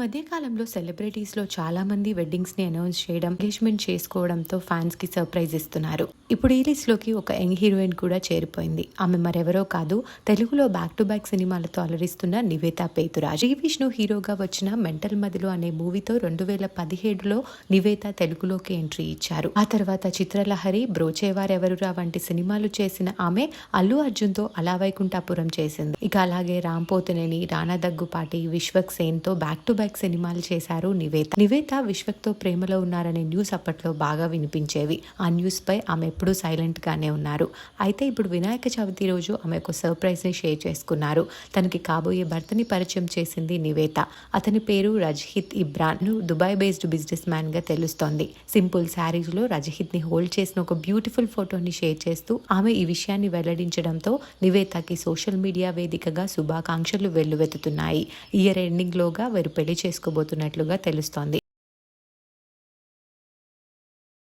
మధ్య కాలంలో సెలబ్రిటీస్లో చాలా మంది వెడ్డింగ్స్ని అనౌన్స్ చేయడం ఎంగేజ్మెంట్ చేసుకోవడంతో ఫ్యాన్స్కి సర్ప్రైజ్ ఇస్తున్నారు. ఇప్పుడు ఈ లిస్ట్లోకి ఒక యంగ్ హీరోయిన్ కూడా చేరిపోయింది. ఆమె మరెవరో కాదు తెలుగులో బ్యాక్ టు బ్యాక్ సినిమాలతో అలరిస్తున్న నివేత పేతురాజ్. శ్రీ విష్ణు హీరోగా వచ్చిన మెంటల్ మదిలో అనే మూవీతో రెండు వేల పదిహేడులో నివేత తెలుగులోకి ఎంట్రీ ఇచ్చారు. ఆ తర్వాత చిత్రలహరి బ్రోచేవారెవరురా వంటి సినిమాలు చేసిన ఆమె అల్లు అర్జున్తో అలా వైకుంఠాపురం చేసింది. ఇక అలాగే రామ్ పోతునేని రానా దగ్గుపాటి విశ్వక్ సేన్తో బ్యాక్ టు బ్యాక్ సినిమాలు చేశారు నివేత. నివేత విశ్వక్తో ప్రేమలో ఉన్నారనే న్యూస్ అప్పట్లో బాగా వినిపించేవి. ఆ న్యూస్ పై ఆమె ఎప్పుడూ సైలెంట్ గానే ఉన్నారు. అయితే ఇప్పుడు వినాయక చవితి రోజు ఆమె ఒక సర్ప్రైజ్ని షేర్ చేసుకున్నారు. తనకి కాబోయే భర్తని పరిచయం చేసింది నివేత. అతని పేరు రజహిత్ ఇబ్రాన్. ను దుబాయ్ బేస్డ్ బిజినెస్ మ్యాన్గా తెలుస్తోంది. సింపుల్ శారీస్లో రజహిత్ని హోల్డ్ చేసిన ఒక బ్యూటిఫుల్ ఫోటోని షేర్ చేస్తూ ఆమె ఈ విషయాన్ని వెల్లడించడంతో నివేతకి సోషల్ మీడియా వేదికగా శుభాకాంక్షలు వెల్లువెత్తుతున్నాయి. ఇయర్ ఎండింగ్ లోగా పెళ్ళి పెళ్ళి చేసుకోబోతున్నట్లుగా తెలుస్తోంది.